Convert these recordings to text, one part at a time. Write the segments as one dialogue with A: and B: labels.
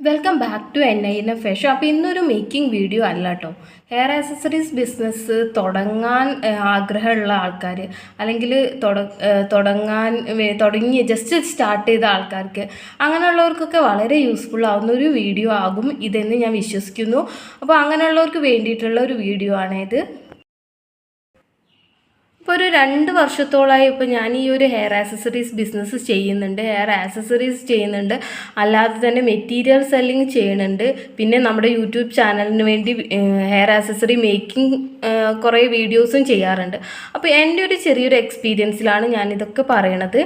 A: Welcome back to N I N ഫെഷ് അപ്പോൾ ഇന്നൊരു making video അല്ല കേട്ടോ ഹെയർ ആക്സസറീസ് ബിസിനസ് തുടങ്ങാൻ ആഗ്രഹമുള്ള ആൾക്കാർ അല്ലെങ്കിൽ തുടങ്ങാൻ തുടങ്ങി ജസ്റ്റ് സ്റ്റാർട്ട് ചെയ്ത ആൾക്കാർക്ക് അങ്ങനെയുള്ളവർക്കൊക്കെ വളരെ യൂസ്ഫുൾ ആവുന്ന ഒരു വീഡിയോ ആകും ഇതെന്ന് ഞാൻ വിശ്വസിക്കുന്നു. അപ്പോൾ അങ്ങനെയുള്ളവർക്ക് വേണ്ടിയിട്ടുള്ള ഒരു വീഡിയോ ആണിത്. ഇപ്പോൾ ഒരു രണ്ട് വർഷത്തോളമായി ഇപ്പോൾ ഞാൻ ഈ ഒരു ഹെയർ ആക്സസറീസ് ബിസിനസ് ചെയ്യുന്നുണ്ട്. ഹെയർ ആക്സസറീസ് ചെയ്യുന്നുണ്ട്. അല്ലാതെ തന്നെ മെറ്റീരിയൽ സെല്ലിങ് ചെയ്യുന്നുണ്ട്. പിന്നെ നമ്മുടെ യൂട്യൂബ് ചാനലിന് വേണ്ടി ഹെയർ ആക്സസറി മേക്കിംഗ് കുറേ വീഡിയോസും ചെയ്യാറുണ്ട്. അപ്പോൾ എന്റെ ഒരു ചെറിയൊരു എക്സ്പീരിയൻസിലാണ് ഞാൻ ഇതൊക്കെ പറയണത്.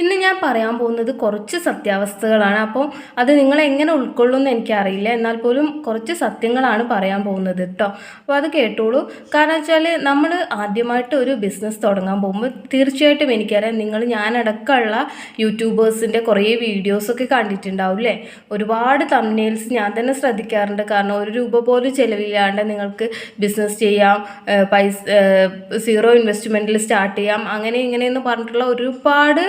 A: ഇന്ന് ഞാൻ പറയാൻ പോകുന്നത് കുറച്ച് സത്യാവസ്ഥകളാണ്. അപ്പോൾ അത് നിങ്ങൾ എങ്ങനെ ഉൾക്കൊള്ളുമെന്ന് എനിക്കറിയില്ല. എന്നാൽ പോലും കുറച്ച് സത്യങ്ങളാണ് പറയാൻ പോകുന്നത് കേട്ടോ. അപ്പോൾ അത് കേട്ടോളൂ. കാരണം വെച്ചാൽ നമ്മൾ ആദ്യമായിട്ട് ഒരു ബിസിനസ് തുടങ്ങാൻ പോകുമ്പോൾ തീർച്ചയായിട്ടും എനിക്കറിയാം നിങ്ങൾ ഞാനടക്കമുള്ള യൂട്യൂബേഴ്സിന്റെ കുറേ വീഡിയോസൊക്കെ കണ്ടിട്ടുണ്ടാവും അല്ലേ? ഒരുപാട് തമ്നെയിൽസ് ഞാൻ തന്നെ ശ്രദ്ധിക്കാറുണ്ട്. കാരണം ഒരു രൂപ പോലും ചിലവില്ലാണ്ട് നിങ്ങൾക്ക് ബിസിനസ് ചെയ്യാം. പൈസ സീറോ ഇൻവെസ്റ്റ്മെന്റിൽ സ്റ്റാർട്ട് ചെയ്യാം. അങ്ങനെ ഇങ്ങനെയെന്ന് പറഞ്ഞിട്ടുള്ള ഒരുപാട്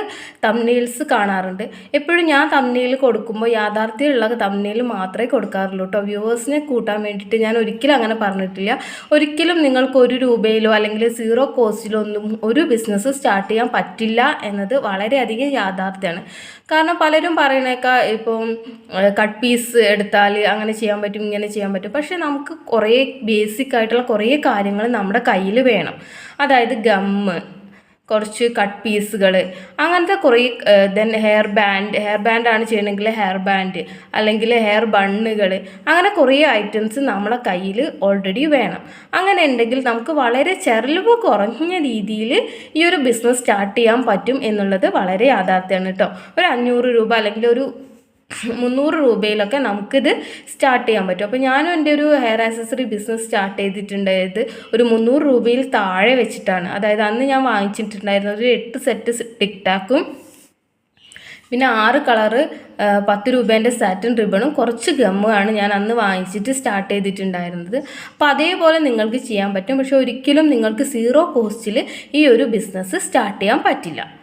A: തമ്നെയിൽസ് കാണാറുണ്ട്. എപ്പോഴും ഞാൻ തമ്നെയിൽ കൊടുക്കുമ്പോൾ യാഥാർത്ഥ്യമുള്ള തമ്നെയിൽ മാത്രമേ കൊടുക്കാറുള്ളൂ കേട്ടോ വ്യൂവേഴ്സിനെ കൂട്ടാൻ വേണ്ടിയിട്ട് ഞാൻ ഒരിക്കലും അങ്ങനെ പറഞ്ഞിട്ടില്ല. ഒരിക്കലും നിങ്ങൾക്ക് ഒരു രൂപയിലോ അല്ലെങ്കിൽ സീറോ കോസ്റ്റിലോ ഒന്നും ഒരു ബിസിനസ് സ്റ്റാർട്ട് ചെയ്യാൻ പറ്റില്ല എന്നത് വളരെയധികം യാഥാർത്ഥ്യമാണ്. കാരണം പലരും പറയണേക്കാ ഇപ്പം കട്ട് പീസ് എടുത്താൽ അങ്ങനെ ചെയ്യാൻ പറ്റും ഇങ്ങനെ ചെയ്യാൻ പറ്റും. പക്ഷേ നമുക്ക് കുറേ ബേസിക് ആയിട്ടുള്ള കുറേ കാര്യങ്ങൾ നമ്മുടെ കയ്യിൽ വേണം. അതായത് ഗമ്മ് കുറച്ച് കട്ട് പീസുകൾ അങ്ങനത്തെ കുറേ ദെൻ ഹെയർ ബാൻഡ് ഹെയർ ബാൻഡാണ് ചെയ്യണമെങ്കിൽ ഹെയർ ബാൻഡ് അല്ലെങ്കിൽ ഹെയർ ബണ്ണുകൾ അങ്ങനെ കുറേ ഐറ്റംസ് നമ്മളെ കയ്യിൽ ഓൾറെഡി വേണം. അങ്ങനെ ഉണ്ടെങ്കിൽ നമുക്ക് വളരെ ചെലവ് കുറഞ്ഞ രീതിയിൽ ഈ ഒരു ബിസിനസ് സ്റ്റാർട്ട് ചെയ്യാൻ പറ്റും എന്നുള്ളത് വളരെ യാഥാർത്ഥ്യമാണ് കേട്ടോ. ഒരു അഞ്ഞൂറ് രൂപ അല്ലെങ്കിൽ ഒരു മുന്നൂറ് രൂപയിലൊക്കെ നമുക്കിത് സ്റ്റാർട്ട് ചെയ്യാൻ പറ്റും. അപ്പോൾ ഞാനും എന്റെ ഒരു ഹെയർ ആക്സസറി ബിസിനസ് സ്റ്റാർട്ട് ചെയ്തിട്ടുണ്ടായത് ഒരു മുന്നൂറ് രൂപയിൽ താഴെ വെച്ചിട്ടാണ്. അതായത് അന്ന് ഞാൻ വാങ്ങിച്ചിട്ടുണ്ടായിരുന്ന ഒരു എട്ട് സെറ്റ് ടിക്ടാക്കും പിന്നെ ആറ് കളറ് പത്ത് രൂപേന്റെ സാറ്റിൻ റിബണും കുറച്ച് ഗമ്മുമാണ് ഞാൻ അന്ന് വാങ്ങിച്ചിട്ട് സ്റ്റാർട്ട് ചെയ്തിട്ടുണ്ടായിരുന്നത്. അപ്പോൾ അതേപോലെ നിങ്ങൾക്ക് ചെയ്യാൻ പറ്റും. പക്ഷേ ഒരിക്കലും നിങ്ങൾക്ക് സീറോ കോസ്റ്റിൽ ഈ ഒരു ബിസിനസ് സ്റ്റാർട്ട് ചെയ്യാൻ പറ്റില്ല.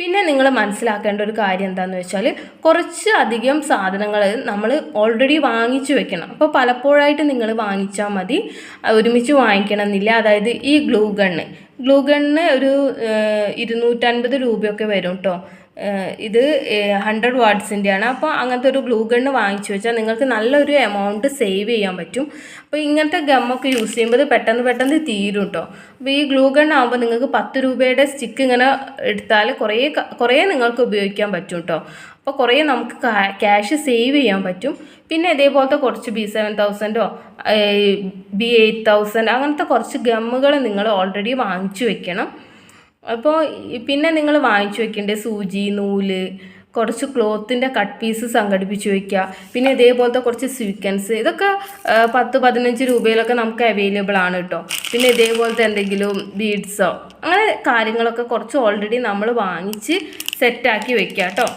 A: പിന്നെ നിങ്ങൾ മനസ്സിലാക്കേണ്ട ഒരു കാര്യം എന്താണെന്ന് വെച്ചാൽ കുറച്ച് അധികം സാധനങ്ങൾ നമ്മൾ ഓൾറെഡി വാങ്ങിച്ചു വെക്കണം. അപ്പോൾ പലപ്പോഴായിട്ട് നിങ്ങൾ വാങ്ങിച്ചാൽ മതി. ഒരുമിച്ച് വാങ്ങിക്കണം എന്നില്ല അതായത് ഈ ഗ്ലൂ ഗണ്ണ് ഗ്ലൂ ഒരു ഇരുന്നൂറ്റൻപത് രൂപയൊക്കെ വരും കേട്ടോ ഇത് ഹൺഡ്രഡ് വാട്ട്സിന്റെയാണ് അപ്പോൾ അങ്ങനത്തെ ഒരു ഗ്ലൂ ഗണ്ണ് വാങ്ങിച്ചു വെച്ചാൽ നിങ്ങൾക്ക് നല്ലൊരു എമൗണ്ട് സേവ് ചെയ്യാൻ പറ്റും. അപ്പോൾ ഇങ്ങനത്തെ ഗമ്മൊക്കെ യൂസ് ചെയ്യുമ്പോൾ പെട്ടെന്ന് പെട്ടെന്ന് തീരും കേട്ടോ അപ്പോൾ ഈ ഗ്ലൂ ഗണ്ണ് ആകുമ്പോൾ നിങ്ങൾക്ക് പത്ത് രൂപയുടെ സ്റ്റിക്ക് ഇങ്ങനെ എടുത്താൽ കുറേ കുറേ നിങ്ങൾക്ക് ഉപയോഗിക്കാൻ പറ്റും കേട്ടോ അപ്പോൾ കുറേ നമുക്ക് ക്യാഷ് സേവ് ചെയ്യാൻ പറ്റും. പിന്നെ ഇതേപോലത്തെ കുറച്ച് ബി സെവൻ തൗസൻഡോ ബി എയ്റ്റ് തൗസൻഡ് അങ്ങനത്തെ കുറച്ച് ഗമ്മുകൾ നിങ്ങൾ ഓൾറെഡി വാങ്ങിച്ചു വെക്കണം. അപ്പോൾ പിന്നെ നിങ്ങൾ വാങ്ങിച്ചു വെക്കേണ്ട? സൂചി നൂൽ കുറച്ച് ക്ലോത്തിന്റെ കട്ട് പീസ് സംഘടിപ്പിച്ച് വയ്ക്കുക പിന്നെ ഇതേപോലത്തെ കുറച്ച് സ്വീക്കൻസ് ഇതൊക്കെ പത്ത് പതിനഞ്ച് രൂപയിലൊക്കെ നമുക്ക് അവൈലബിൾ ആണ് കേട്ടോ പിന്നെ ഇതേപോലത്തെ എന്തെങ്കിലും ബീഡ്സോ അങ്ങനെ കാര്യങ്ങളൊക്കെ കുറച്ച് ഓൾറെഡി നമ്മൾ വാങ്ങിച്ച് സെറ്റാക്കി വെക്കുക കേട്ടോ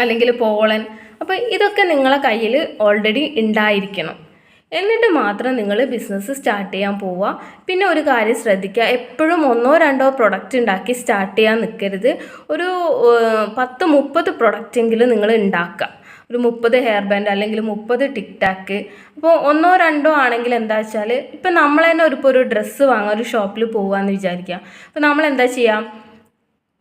A: അല്ലെങ്കിൽ പോളൻ അപ്പോൾ ഇതൊക്കെ നിങ്ങളെ കയ്യിൽ ഓൾറെഡി ഉണ്ടായിരിക്കണം. എന്നിട്ട് മാത്രം നിങ്ങൾ ബിസിനസ് സ്റ്റാർട്ട് ചെയ്യാൻ പോവുക. പിന്നെ ഒരു കാര്യം ശ്രദ്ധിക്കുക എപ്പോഴും ഒന്നോ രണ്ടോ പ്രൊഡക്റ്റ് ഉണ്ടാക്കി സ്റ്റാർട്ട് ചെയ്യാൻ നിൽക്കരുത്. ഒരു പത്ത് മുപ്പത് പ്രൊഡക്റ്റെങ്കിലും നിങ്ങൾ ഉണ്ടാക്കുക. ഒരു മുപ്പത് ഹെയർ ബാൻഡ് അല്ലെങ്കിൽ മുപ്പത് ടിക് ടാക്ക് അപ്പോൾ ഒന്നോ രണ്ടോ ആണെങ്കിൽ എന്താ വെച്ചാൽ ഇപ്പം നമ്മൾ തന്നെ ഒരു ഇപ്പോൾ ഒരു ഡ്രസ്സ് വാങ്ങാൻ ഒരു ഷോപ്പിൽ പോകാമെന്ന് വിചാരിക്കുക. അപ്പോൾ നമ്മൾ എന്താ ചെയ്യാം?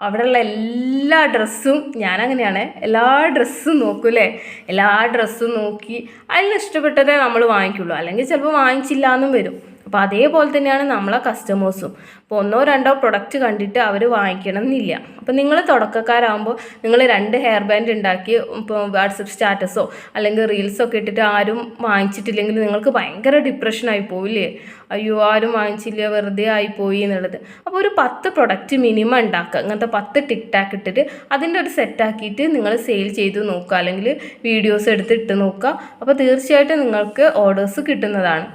A: അവിടെയുള്ള എല്ലാ ഡ്രസ്സും ഞാനങ്ങനെയാണ്. എല്ലാ ഡ്രസ്സും നോക്കും അല്ലേ എല്ലാ ഡ്രസ്സും നോക്കി. അതിൽ ഇഷ്ടപ്പെട്ടതേ നമ്മൾ വാങ്ങിക്കുള്ളൂ. അല്ലെങ്കിൽ ചിലപ്പോൾ വാങ്ങിച്ചില്ല എന്നും വരും. അപ്പോൾ അതേപോലെ തന്നെയാണ് നമ്മളെ കസ്റ്റമേഴ്സും അപ്പോൾ ഒന്നോ രണ്ടോ പ്രൊഡക്റ്റ് കണ്ടിട്ട് അവർ വാങ്ങിക്കണം എന്നില്ല അപ്പോൾ നിങ്ങൾ തുടക്കക്കാരാകുമ്പോൾ നിങ്ങൾ രണ്ട് ഹെയർ ബാൻഡ് ഉണ്ടാക്കി ഇപ്പോൾ വാട്സപ്പ് സ്റ്റാറ്റസോ അല്ലെങ്കിൽ റീൽസോ ഒക്കെ ഇട്ടിട്ട് ആരും വാങ്ങിച്ചിട്ടില്ലെങ്കിൽ നിങ്ങൾക്ക് ഭയങ്കര ഡിപ്രഷനായി പോവില്ലേ? അയ്യോ ആരും വാങ്ങിച്ചില്ല വെറുതെ ആയിപ്പോയി എന്നുള്ളത്. അപ്പോൾ ഒരു പത്ത് പ്രൊഡക്റ്റ് മിനിമം ഉണ്ടാക്കുക. അങ്ങനത്തെ പത്ത് ടിക് ടാക്ക് ഇട്ടിട്ട് അതിന്റെ ഒരു സെറ്റാക്കിയിട്ട് നിങ്ങൾ സെയിൽ ചെയ്ത് നോക്കുക. അല്ലെങ്കിൽ വീഡിയോസ് എടുത്ത് ഇട്ട് നോക്കുക. അപ്പോൾ തീർച്ചയായിട്ടും നിങ്ങൾക്ക് ഓർഡേഴ്സ് കിട്ടുന്നതാണ്.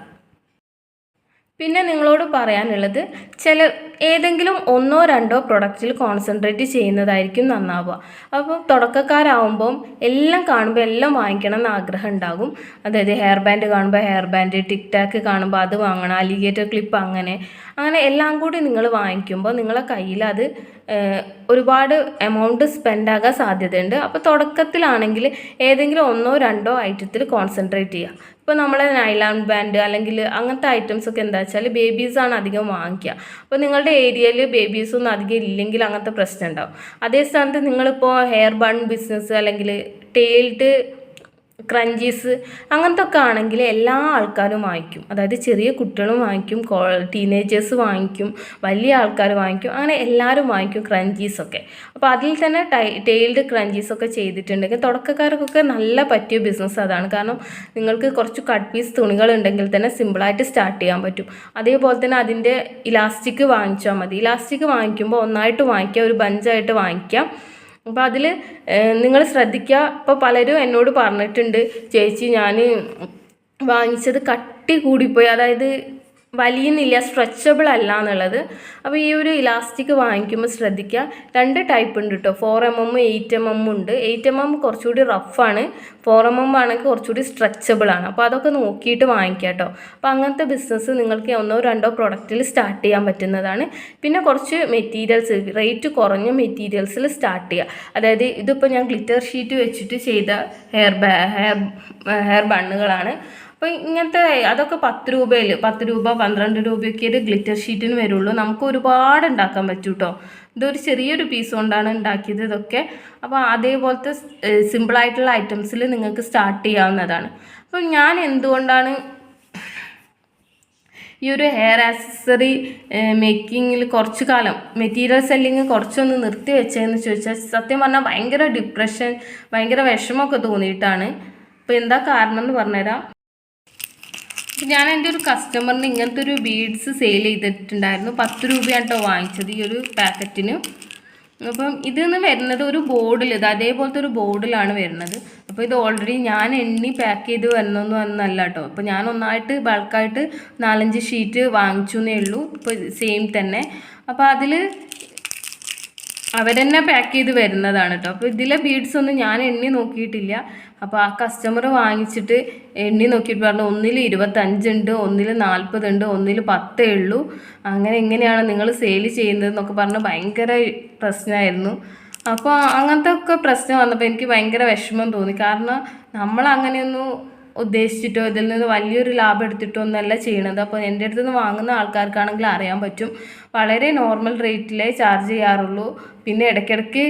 A: പിന്നെ നിങ്ങളോട് പറയാനുള്ളത് ചില ഏതെങ്കിലും ഒന്നോ രണ്ടോ പ്രൊഡക്റ്റിൽ കോൺസെൻട്രേറ്റ് ചെയ്യുന്നതായിരിക്കും നന്നാവുക. അപ്പോൾ തുടക്കക്കാരാവുമ്പം എല്ലാം കാണുമ്പോൾ എല്ലാം വാങ്ങിക്കണം എന്ന് ആഗ്രഹം ഉണ്ടാകും. അതായത് ഹെയർ ബാൻഡ് കാണുമ്പോൾ ഹെയർ ബാൻഡ് ടിക് ടാക്ക് കാണുമ്പോൾ അത് വാങ്ങണം അലിഗേറ്റർ ക്ലിപ്പ് അങ്ങനെ അങ്ങനെ എല്ലാം കൂടി നിങ്ങൾ വാങ്ങിക്കുമ്പോൾ നിങ്ങളെ കയ്യിൽ അത് ഒരുപാട് എമൗണ്ട് സ്പെൻഡ് ആകാൻ സാധ്യതയുണ്ട്. അപ്പോൾ തുടക്കത്തിലാണെങ്കിൽ ഏതെങ്കിലും ഒന്നോ രണ്ടോ ഐറ്റത്തിൽ കോൺസെൻട്രേറ്റ് ചെയ്യുക. ഇപ്പോൾ നമ്മളെ നൈലാൻ ബാൻഡ് അല്ലെങ്കിൽ അങ്ങനത്തെ ഐറ്റംസ് ഒക്കെ എന്താ വെച്ചാൽ ബേബീസാണ് അധികം വാങ്ങിക്കുക. അപ്പോൾ നിങ്ങളുടെ ഏരിയയിൽ ബേബീസ് ഒന്നും അധികം ഇല്ലെങ്കിൽ അങ്ങനത്തെ പ്രശ്നം ഉണ്ടാവും. അതേ സ്ഥാനത്ത് നിങ്ങളിപ്പോൾ ഹെയർ ബൺ ബിസിനസ് അല്ലെങ്കിൽ ടെയിൽഡ് ക്രഞ്ചീസ് അങ്ങനത്തെ ഒക്കെ ആണെങ്കിൽ എല്ലാ ആൾക്കാരും വാങ്ങിക്കും. അതായത് ചെറിയ കുട്ടികളും വാങ്ങിക്കും ടീനേജേഴ്സ് വാങ്ങിക്കും വലിയ ആൾക്കാർ വാങ്ങിക്കും അങ്ങനെ എല്ലാവരും വാങ്ങിക്കും ക്രഞ്ചീസൊക്കെ അപ്പോൾ അതിൽ തന്നെ ടൈൽഡ് ടെയിൽഡ് ക്രഞ്ചീസൊക്കെ ചെയ്തിട്ടുണ്ടെങ്കിൽ തുടക്കക്കാർക്കൊക്കെ നല്ല പറ്റിയ ബിസിനസ് അതാണ്. കാരണം നിങ്ങൾക്ക് കുറച്ച് കട്ട് പീസ് തുണികൾ ഉണ്ടെങ്കിൽ തന്നെ സിമ്പിളായിട്ട് സ്റ്റാർട്ട് ചെയ്യാൻ പറ്റും. അതേപോലെ തന്നെ അതിന്റെ ഇലാസ്റ്റിക് വാങ്ങിച്ചാൽ മതി. ഇലാസ്റ്റിക് വാങ്ങിക്കുമ്പോൾ ഒന്നായിട്ട് വാങ്ങിക്കുക ഒരു ബഞ്ചായിട്ട് വാങ്ങിക്കാം അപ്പോൾ അതിൽ നിങ്ങൾ ശ്രദ്ധിക്കുക ഇപ്പോൾ പലരും എന്നോട് പറഞ്ഞിട്ടുണ്ട് ചേച്ചി ഞാൻ വാങ്ങിച്ചത് കട്ടി കൂടിപ്പോയി. അതായത് വലിയുന്നില്ല സ്ട്രെച്ചബിൾ അല്ല എന്നുള്ളത്. അപ്പോൾ ഈ ഒരു ഇലാസ്റ്റിക് വാങ്ങിക്കുമ്പോൾ ശ്രദ്ധിക്കുക. രണ്ട് ടൈപ്പ് ഉണ്ട് കേട്ടോ four M M eight M M ഉണ്ട്. എയ്റ്റ് എം എം കുറച്ചുകൂടി റഫാണ് ഫോർ എം എം ആണെങ്കിൽ കുറച്ചുകൂടി സ്ട്രെച്ചബിൾ ആണ്. അപ്പോൾ അതൊക്കെ നോക്കിയിട്ട് വാങ്ങിക്കുക കേട്ടോ അപ്പോൾ അങ്ങനത്തെ ബിസിനസ് നിങ്ങൾക്ക് ഒന്നോ രണ്ടോ പ്രൊഡക്റ്റിൽ സ്റ്റാർട്ട് ചെയ്യാൻ പറ്റുന്നതാണ്. പിന്നെ കുറച്ച് മെറ്റീരിയൽസ് റേറ്റ് കുറഞ്ഞ മെറ്റീരിയൽസിൽ സ്റ്റാർട്ട് ചെയ്യുക. അതായത് ഇതിപ്പോൾ ഞാൻ ഗ്ലിറ്റർ ഷീറ്റ് വെച്ചിട്ട് ചെയ്ത ഹെയർ ബാ ഹെയർ ഹെയർ ബണ്ണുകളാണ് അപ്പോൾ ഇങ്ങനത്തെ അതൊക്കെ പത്ത് രൂപയിൽ പത്ത് രൂപ പന്ത്രണ്ട് രൂപയൊക്കെ ഒരു ഗ്ലിറ്റർ ഷീറ്റിന് വരുള്ളൂ. നമുക്ക് ഒരുപാട് ഉണ്ടാക്കാൻ പറ്റും കേട്ടോ ഇതൊരു ചെറിയൊരു പീസ് കൊണ്ടാണ് ഉണ്ടാക്കിയത് ഇതൊക്കെ. അപ്പോൾ അതേപോലത്തെ സിമ്പിളായിട്ടുള്ള ഐറ്റംസിൽ നിങ്ങൾക്ക് സ്റ്റാർട്ട് ചെയ്യാവുന്നതാണ്. അപ്പം ഞാൻ എന്തുകൊണ്ടാണ് ഈ ഒരു ഹെയർ ആക്സസറി മേക്കിങ്ങിൽ കുറച്ച് കാലം മെറ്റീരിയൽ സെല്ലിങ് കുറച്ചൊന്ന് നിർത്തി വെച്ചതെന്ന് ചോദിച്ചാൽ സത്യം പറഞ്ഞാൽ ഭയങ്കര ഡിപ്രഷൻ ഭയങ്കര വിഷമമൊക്കെ തോന്നിയിട്ടാണ്. അപ്പോൾ എന്താ കാരണം എന്ന് പറഞ്ഞുതരാം. ഞാൻ എന്റെ ഒരു കസ്റ്റമറിന് ഇങ്ങനത്തെ ഒരു ബീഡ്സ് സെയിൽ ചെയ്തിട്ടുണ്ടായിരുന്നു. പത്ത് രൂപയാണ് കേട്ടോ വാങ്ങിച്ചത് ഈ ഒരു പാക്കറ്റിന് അപ്പം ഇതിന്ന് വരുന്നത് ഒരു ബോർഡിൽ ഇത് അതേപോലത്തെ ഒരു ബോർഡിലാണ് വരുന്നത്. അപ്പോൾ ഇത് ഓൾറെഡി ഞാൻ എണ്ണി പാക്ക് ചെയ്ത് വരണമെന്ന് പറഞ്ഞല്ല കേട്ടോ അപ്പോൾ ഞാൻ ഒന്നായിട്ട് ബൾക്കായിട്ട് നാലഞ്ച് ഷീറ്റ് വാങ്ങിച്ചു എന്നേ ഉള്ളൂ. ഇപ്പോൾ സെയിം തന്നെ. അപ്പോൾ അതിൽ അവരെന്നെ പാക്ക് ചെയ്ത് വരുന്നതാണ് കേട്ടോ അപ്പോൾ ഇതിലെ ബീഡ്സ് ഒന്നും ഞാൻ എണ്ണി നോക്കിയിട്ടില്ല. അപ്പോൾ ആ കസ്റ്റമർ വാങ്ങിച്ചിട്ട് എണ്ണി നോക്കിയിട്ട് പറഞ്ഞു ഒന്നിൽ ഇരുപത്തഞ്ചുണ്ട് ഒന്നിൽ നാൽപ്പതുണ്ട് ഒന്നിൽ പത്തേ ഉള്ളൂ. അങ്ങനെ എങ്ങനെയാണ് നിങ്ങൾ സെയിൽ ചെയ്യുന്നത്? എന്നൊക്കെ പറഞ്ഞ് ഭയങ്കര പ്രശ്നമായിരുന്നു. അപ്പോൾ അങ്ങനത്തെ ഒക്കെ പ്രശ്നം വന്നപ്പോൾ എനിക്ക് ഭയങ്കര വിഷമം തോന്നി. കാരണം നമ്മൾ അങ്ങനെയൊന്നും ഉദ്ദേശിച്ചിട്ടോ ഇതിൽ നിന്ന് വലിയൊരു ലാഭം എടുത്തിട്ടോ ഒന്നല്ല ചെയ്യണത്. അപ്പോൾ എന്റെ അടുത്ത് നിന്ന് വാങ്ങുന്ന ആൾക്കാർക്കാണെങ്കിൽ അറിയാൻ പറ്റും. വളരെ നോർമൽ റേറ്റിലേ ചാർജ് ചെയ്യാറുള്ളൂ. പിന്നെ ഇടയ്ക്കിടയ്ക്ക്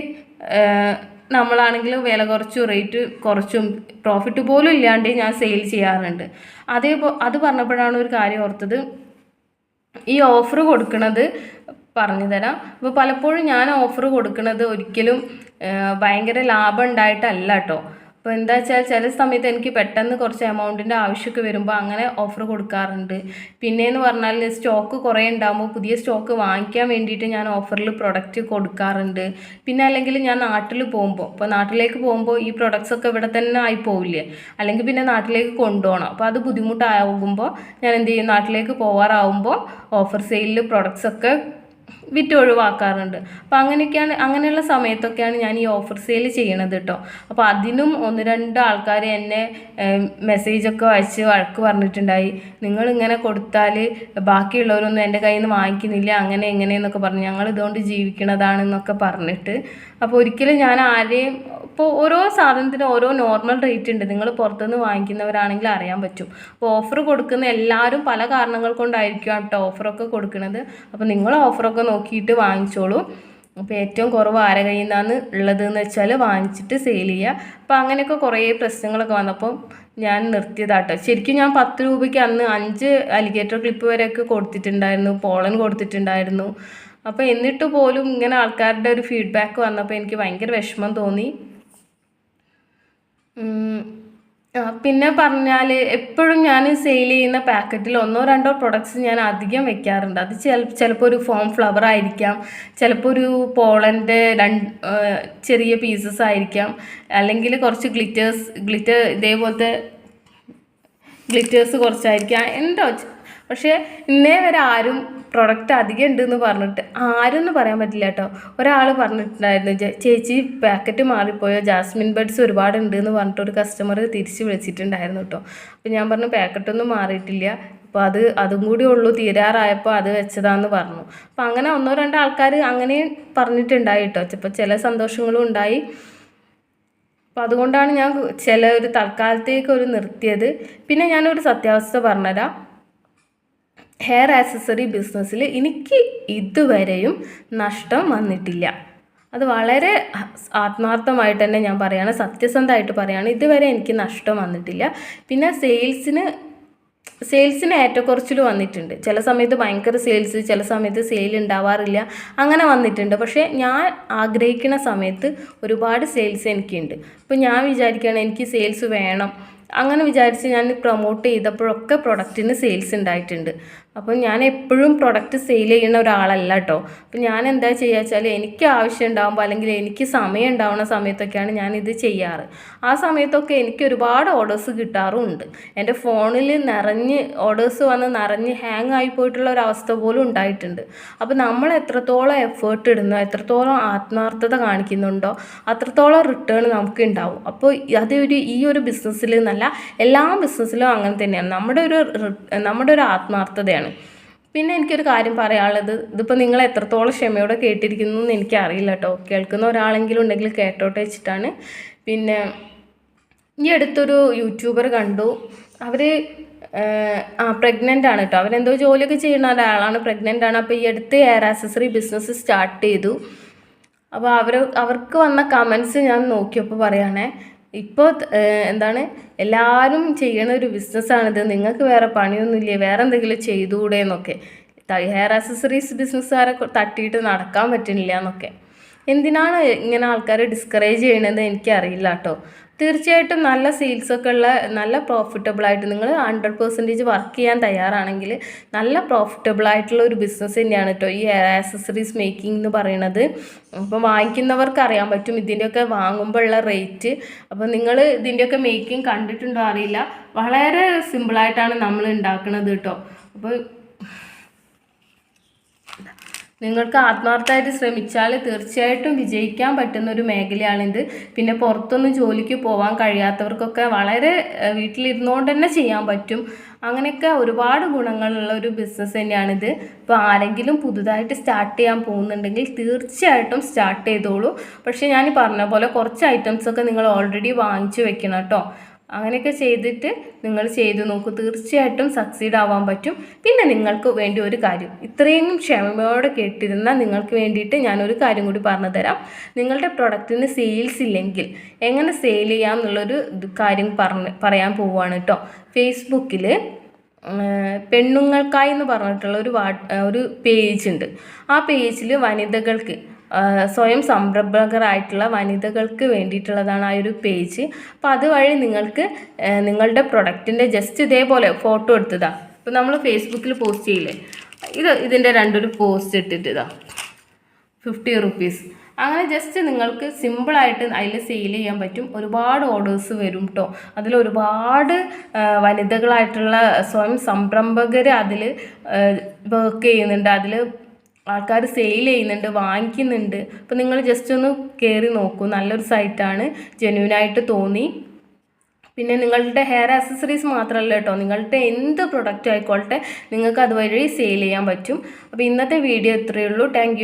A: നമ്മളാണെങ്കിലും വില കുറച്ചും റേറ്റ് കുറച്ചും പ്രോഫിറ്റ് പോലും ഇല്ലാണ്ട് ഞാൻ സെയിൽ ചെയ്യാറുണ്ട്. അതേപോ അത് പറഞ്ഞപ്പോഴാണ് ഒരു കാര്യം ഓർത്തത്. ഈ ഓഫർ കൊടുക്കുന്നത് പറഞ്ഞു തരാം. അപ്പോൾ പലപ്പോഴും ഞാൻ ഓഫർ കൊടുക്കുന്നത് ഒരിക്കലും ഭയങ്കര ലാഭം ഉണ്ടായിട്ടല്ല കേട്ടോ. അപ്പോൾ എന്താ വെച്ചാൽ ചില സമയത്ത് എനിക്ക് പെട്ടെന്ന് കുറച്ച് എമൗണ്ടിന്റെ ആവശ്യമൊക്കെ വരുമ്പോൾ അങ്ങനെ ഓഫർ കൊടുക്കാറുണ്ട്. പിന്നെയെന്ന് പറഞ്ഞാൽ സ്റ്റോക്ക് കുറേ ഉണ്ടാകുമ്പോൾ പുതിയ സ്റ്റോക്ക് വാങ്ങിക്കാൻ വേണ്ടിയിട്ട് ഞാൻ ഓഫറിൽ പ്രൊഡക്റ്റ് കൊടുക്കാറുണ്ട്. പിന്നെ അല്ലെങ്കിൽ ഞാൻ നാട്ടിൽ പോകുമ്പോൾ ഇപ്പോൾ നാട്ടിലേക്ക് പോകുമ്പോൾ ഈ പ്രൊഡക്ട്സ് ഒക്കെ ഇവിടെ തന്നെ ആയി പോവില്ലേ? അല്ലെങ്കിൽ പിന്നെ നാട്ടിലേക്ക് കൊണ്ടുപോകണം അപ്പോൾ അത് ബുദ്ധിമുട്ടാകുമ്പോൾ ഞാൻ എന്ത് ചെയ്യും? നാട്ടിലേക്ക് പോകാറാവുമ്പോൾ ഓഫർ സെയിലിൽ പ്രൊഡക്ട്സ് ഒക്കെ വിറ്റ് ഒഴിവാക്കാറുണ്ട് അപ്പോൾ അങ്ങനെയൊക്കെയാണ് അങ്ങനെയുള്ള സമയത്തൊക്കെയാണ് ഞാൻ ഈ ഓഫർ സെയിൽ ചെയ്യണത് കേട്ടോ അപ്പോൾ അതിനും ഒന്ന് രണ്ട് ആൾക്കാർ എന്നെ മെസ്സേജൊക്കെ അയച്ച് വഴക്ക് പറഞ്ഞിട്ടുണ്ടായി. നിങ്ങൾ ഇങ്ങനെ കൊടുത്താൽ ബാക്കിയുള്ളവരൊന്നും എന്റെ കയ്യിൽ നിന്ന് വാങ്ങിക്കുന്നില്ല അങ്ങനെ എങ്ങനെയെന്നൊക്കെ പറഞ്ഞു. ഞങ്ങൾ ഇതുകൊണ്ട് ജീവിക്കണതാണെന്നൊക്കെ പറഞ്ഞിട്ട്. അപ്പോൾ ഒരിക്കലും ഞാൻ ആരെയും ഇപ്പോൾ ഓരോ സാധനത്തിനും ഓരോ നോർമൽ റേറ്റ് ഉണ്ട്. നിങ്ങൾ പുറത്തുനിന്ന് വാങ്ങിക്കുന്നവരാണെങ്കിൽ അറിയാൻ പറ്റും. അപ്പോൾ ഓഫർ കൊടുക്കുന്ന എല്ലാവരും പല കാരണങ്ങൾ കൊണ്ടായിരിക്കും കേട്ടോ ഓഫറൊക്കെ കൊടുക്കുന്നത്. അപ്പോൾ നിങ്ങൾ ഓഫറൊക്കെ നോക്കിയിട്ട് വാങ്ങിച്ചോളൂ. അപ്പോൾ ഏറ്റവും കുറവ് ആരെ കയ്യിൽ നിന്നാണ് ഉള്ളതെന്ന് വെച്ചാൽ വാങ്ങിച്ചിട്ട് സെയിൽ ചെയ്യുക. അപ്പോൾ അങ്ങനെയൊക്കെ കുറേ പ്രശ്നങ്ങളൊക്കെ വന്നപ്പോൾ ഞാൻ നിർത്തിയതാട്ടോ. ശരിക്കും ഞാൻ പത്ത് രൂപയ്ക്ക് അന്ന് അഞ്ച് അലിഗേറ്റർ ക്ലിപ്പ് വരെയൊക്കെ കൊടുത്തിട്ടുണ്ടായിരുന്നു. പോളൻ കൊടുത്തിട്ടുണ്ടായിരുന്നു. അപ്പോൾ എന്നിട്ട് പോലും ഇങ്ങനെ ആൾക്കാരുടെ ഒരു ഫീഡ്ബാക്ക് വന്നപ്പോൾ എനിക്ക് ഭയങ്കര വിഷമം തോന്നി. പിന്നെ പറഞ്ഞാൽ എപ്പോഴും ഞാൻ സെയിൽ ചെയ്യുന്ന പാക്കറ്റിൽ ഒന്നോ രണ്ടോ പ്രൊഡക്ട്സ് ഞാൻ അധികം വെക്കാറുണ്ട്. അത് ചില ചിലപ്പോൾ ഒരു ഫോം ഫ്ലവർ ആയിരിക്കാം ചിലപ്പോൾ ഒരു പോളന്റെ രണ്ട് ചെറിയ പീസസ് ആയിരിക്കാം അല്ലെങ്കിൽ കുറച്ച് ഗ്ലിറ്റേഴ്സ് ഗ്ലിറ്റർ ഇതേപോലത്തെ ഗ്ലിറ്റേഴ്സ് കുറച്ചായിരിക്കാം. എന്തോ പക്ഷേ ഇന്നേ വരെ ആരും പ്രൊഡക്റ്റ് അധികം ഉണ്ട് എന്ന് പറഞ്ഞിട്ട് ആരും എന്ന് പറയാൻ പറ്റില്ല കേട്ടോ. ഒരാൾ പറഞ്ഞിട്ടുണ്ടായിരുന്നു ചേച്ചി പാക്കറ്റ് മാറിപ്പോയോ? ജാസ്മിൻ ബഡ്സ് ഒരുപാട് ഉണ്ട് എന്ന് പറഞ്ഞിട്ട് ഒരു കസ്റ്റമർ തിരിച്ച് വിളിച്ചിട്ടുണ്ടായിരുന്നു കേട്ടോ. അപ്പോൾ ഞാൻ പറഞ്ഞു പാക്കറ്റൊന്നും മാറിയിട്ടില്ല. അപ്പോൾ അത് അതും കൂടി ഉള്ളൂ തീരാറായപ്പോൾ അത് വെച്ചതാന്ന് പറഞ്ഞു. അപ്പം അങ്ങനെ ഒന്നോ രണ്ടോ ആൾക്കാർ അങ്ങനെ പറഞ്ഞിട്ടുണ്ടായി കേട്ടോ. ചിലപ്പോൾ ചില സന്തോഷങ്ങളും ഉണ്ടായി. അപ്പോൾ അതുകൊണ്ടാണ് ഞാൻ ചില ഒരു തൽക്കാലത്തേക്ക് ഒരു നിർത്തിയത്. പിന്നെ ഞാനൊരു സത്യാവസ്ഥ പറഞ്ഞുതരാം. ഹെയർ ആക്സസറി ബിസിനസ്സിൽ എനിക്ക് ഇതുവരെയും നഷ്ടം വന്നിട്ടില്ല. അത് വളരെ ആത്മാർത്ഥമായിട്ട് തന്നെ ഞാൻ പറയുകയാണ് സത്യസന്ധമായിട്ട് പറയുകയാണ് ഇതുവരെ എനിക്ക് നഷ്ടം വന്നിട്ടില്ല. പിന്നെ സെയിൽസിന് സെയിൽസിന് ഏറ്റക്കുറച്ചിൽ വന്നിട്ടുണ്ട്. ചില സമയത്ത് ഭയങ്കര സെയിൽസ് ചില സമയത്ത് സെയിൽ ഉണ്ടാവാറില്ല അങ്ങനെ വന്നിട്ടുണ്ട്. പക്ഷേ ഞാൻ ആഗ്രഹിക്കുന്ന സമയത്ത് ഒരുപാട് സെയിൽസ് എനിക്കുണ്ട്. ഇപ്പോൾ ഞാൻ വിചാരിക്കുകയാണ് എനിക്ക് സെയിൽസ് വേണം. അങ്ങനെ വിചാരിച്ച് ഞാൻ പ്രൊമോട്ട് ചെയ്തപ്പോഴൊക്കെ പ്രൊഡക്റ്റിന് സെയിൽസ് ഉണ്ടായിട്ടുണ്ട്. അപ്പോൾ ഞാൻ എപ്പോഴും പ്രൊഡക്റ്റ് സെയിൽ ചെയ്യുന്ന ഒരാളല്ല കേട്ടോ അപ്പോൾ ഞാൻ എന്താ ചെയ്യുക വെച്ചാൽ എനിക്ക് ആവശ്യം ഉണ്ടാകുമ്പോൾ അല്ലെങ്കിൽ എനിക്ക് സമയം ഉണ്ടാവുന്ന സമയത്തൊക്കെയാണ് ഞാൻ ഇത് ചെയ്യാറ്. ആ സമയത്തൊക്കെ എനിക്ക് ഒരുപാട് ഓർഡേഴ്സ് കിട്ടാറുമുണ്ട് എന്റെ ഫോണിൽ നിറഞ്ഞ് ഓർഡേഴ്സ് വന്ന് നിറഞ്ഞ് ഹാങ് ആയി പോയിട്ടുള്ള ഒരു അവസ്ഥ പോലും ഉണ്ടായിട്ടുണ്ട്. അപ്പോൾ നമ്മൾ എത്രത്തോളം എഫേർട്ട് ഇടുന്നോ എത്രത്തോളം ആത്മാർത്ഥത കാണിക്കുന്നുണ്ടോ അത്രത്തോളം റിട്ടേൺ നമുക്ക് ഉണ്ടാവും. അപ്പോൾ അതൊരു ഈ ഒരു ബിസിനസ്സിൽ എന്നല്ല എല്ലാ ബിസിനസ്സിലും അങ്ങനെ തന്നെയാണ്. നമ്മുടെ ഒരു നമ്മുടെ ഒരു ആത്മാർത്ഥതയാണ്. പിന്നെ എനിക്കൊരു കാര്യം പറയാനുള്ളത്. ഇതിപ്പോൾ നിങ്ങൾ എത്രത്തോളം ക്ഷമയോടെ കേട്ടിരിക്കുന്നു എന്ന് എനിക്കറിയില്ല കേട്ടോ. കേൾക്കുന്ന ഒരാളെങ്കിലും ഉണ്ടെങ്കിൽ കേട്ടോട്ടെ വെച്ചിട്ടാണ്. പിന്നെ ഈ അടുത്തൊരു യൂട്യൂബർ കണ്ടു. അവർ ആ പ്രഗ്നന്റ് ആണ് കേട്ടോ. അവരെന്തോ ജോലിയൊക്കെ ചെയ്യുന്ന ഒരാളാണ്. പ്രഗ്നന്റ് ആണ്. അപ്പോൾ ഈ അടുത്ത് ഹെയർ ആക്സസറി ബിസിനസ് സ്റ്റാർട്ട് ചെയ്തു. അപ്പോൾ അവർ അവർക്ക് വന്ന കമൻസ് ഞാൻ നോക്കിയപ്പോൾ പറയുകയാണേ ഇപ്പോൾ എന്താണ്? എല്ലാവരും ചെയ്യണ ഒരു ബിസിനസ്സാണിത്. നിങ്ങൾക്ക് വേറെ പണിയൊന്നുമില്ലേ? വേറെ എന്തെങ്കിലും ചെയ്തുകൂടെ എന്നൊക്കെ ഹെയർ ആക്സസറീസ് ബിസിനസ്സുകാരെ തട്ടിയിട്ട് നടക്കാൻ പറ്റുന്നില്ല എന്നൊക്കെ. എന്തിനാണ് ഇങ്ങനെ ആൾക്കാരെ ഡിസ്കറേജ് ചെയ്യണത്? എനിക്കറിയില്ല കേട്ടോ തീർച്ചയായിട്ടും നല്ല സെയിൽസൊക്കെ ഉള്ള നല്ല പ്രോഫിറ്റബിൾ ആയിട്ട് നിങ്ങൾ ഹൺഡ്രഡ് പെർസെന്റേജ് വർക്ക് ചെയ്യാൻ തയ്യാറാണെങ്കിൽ നല്ല പ്രോഫിറ്റബിൾ ആയിട്ടുള്ള ഒരു ബിസിനസ് തന്നെയാണ് കേട്ടോ ഈ ആക്സസറീസ് മേക്കിംഗ് എന്ന് പറയുന്നത് അപ്പോൾ വാങ്ങിക്കുന്നവർക്ക് അറിയാൻ പറ്റും ഇതിന്റെയൊക്കെ വാങ്ങുമ്പോഴുള്ള റേറ്റ് അപ്പോൾ നിങ്ങൾ ഇതിന്റെയൊക്കെ മേക്കിംഗ് കണ്ടിട്ടുണ്ടോ അറിയില്ല. വളരെ സിമ്പിളായിട്ടാണ് നമ്മൾ ഉണ്ടാക്കുന്നത് കേട്ടോ അപ്പോൾ നിങ്ങൾക്ക് ആത്മാർത്ഥമായിട്ട് ശ്രമിച്ചാൽ തീർച്ചയായിട്ടും വിജയിക്കാൻ പറ്റുന്ന ഒരു മേഖലയാണിത്. പിന്നെ പുറത്തൊന്നും ജോലിക്ക് പോകാൻ കഴിയാത്തവർക്കൊക്കെ വളരെ വീട്ടിലിരുന്നുകൊണ്ട് തന്നെ ചെയ്യാൻ പറ്റും. അങ്ങനെയൊക്കെ ഒരുപാട് ഗുണങ്ങളുള്ള ഒരു ബിസിനസ് തന്നെയാണിത്. ഇപ്പോൾ ആരെങ്കിലും പുതുതായിട്ട് സ്റ്റാർട്ട് ചെയ്യാൻ പോകുന്നുണ്ടെങ്കിൽ തീർച്ചയായിട്ടും സ്റ്റാർട്ട് ചെയ്തോളൂ. പക്ഷേ ഞാൻ പറഞ്ഞ പോലെ കുറച്ച് ഐറ്റംസൊക്കെ നിങ്ങൾ ഓൾറെഡി വാങ്ങിച്ചു വെക്കണം കേട്ടോ. അങ്ങനെയൊക്കെ ചെയ്തിട്ട് നിങ്ങൾ ചെയ്തു നോക്കൂ. തീർച്ചയായിട്ടും സക്സീഡ് ആവാൻ പറ്റും. പിന്നെ നിങ്ങൾക്ക് വേണ്ടി ഒരു കാര്യം. ഇത്രയും ക്ഷമയോടെ കേട്ടിരുന്ന നിങ്ങൾക്ക് വേണ്ടിയിട്ട് ഞാനൊരു കാര്യം കൂടി പറഞ്ഞു തരാം. നിങ്ങളുടെ പ്രൊഡക്റ്റിന് സെയിൽസ് ഇല്ലെങ്കിൽ എങ്ങനെ സെയിൽ ചെയ്യാം എന്നുള്ളൊരു കാര്യം പറഞ്ഞ് പറയാൻ പോവുകയാണ് കേട്ടോ ഫേസ്ബുക്കിൽ പെണ്ണുങ്ങൾക്കായി എന്ന് പറഞ്ഞിട്ടുള്ള ഒരു വാ ഒരു പേജ് ഉണ്ട്. ആ പേജിൽ വനിതകൾക്ക് സ്വയം സംരംഭകരായിട്ടുള്ള വനിതകൾക്ക് വേണ്ടിയിട്ടുള്ളതാണ് ആ ഒരു പേജ്. അപ്പോൾ അതുവഴി നിങ്ങൾക്ക് നിങ്ങളുടെ പ്രൊഡക്റ്റിന്റെ ജസ്റ്റ് ഇതേപോലെ ഫോട്ടോ എടുത്തതാ. ഇപ്പോൾ നമ്മൾ ഫേസ്ബുക്കിൽ പോസ്റ്റ് ചെയ്യില്ലേ? ഇത് ഇതിന്റെ രണ്ടൊരു പോസ്റ്റ് ഇട്ടിട്ട് ഫിഫ്റ്റി റുപ്പീസ്. അങ്ങനെ ജസ്റ്റ് നിങ്ങൾക്ക് സിമ്പിളായിട്ട് അതിൽ സെയിൽ ചെയ്യാൻ പറ്റും. ഒരുപാട് ഓർഡേഴ്സ് വരും കേട്ടോ അതിൽ ഒരുപാട് വനിതകളായിട്ടുള്ള സ്വയം സംരംഭകർ അതിൽ വർക്ക് ചെയ്യുന്നുണ്ട്. അതിൽ ആൾക്കാർ സെയിൽ ചെയ്യുന്നുണ്ട് വാങ്ങിക്കുന്നുണ്ട്. അപ്പോൾ നിങ്ങൾ ജസ്റ്റ് ഒന്ന് കയറി നോക്കൂ. നല്ലൊരു സൈറ്റാണ് ജെന്യൂനായിട്ട് തോന്നി. പിന്നെ നിങ്ങളുടെ ഹെയർ ആക്സസറീസ് മാത്രമല്ല കേട്ടോ. നിങ്ങളുടെ എന്ത് പ്രൊഡക്റ്റ് ആയിക്കോട്ടെ നിങ്ങൾക്ക് അതുവഴി സെയിൽ ചെയ്യാൻ പറ്റും. അപ്പോൾ ഇന്നത്തെ വീഡിയോ ഇത്രയേ ഉള്ളൂ. താങ്ക്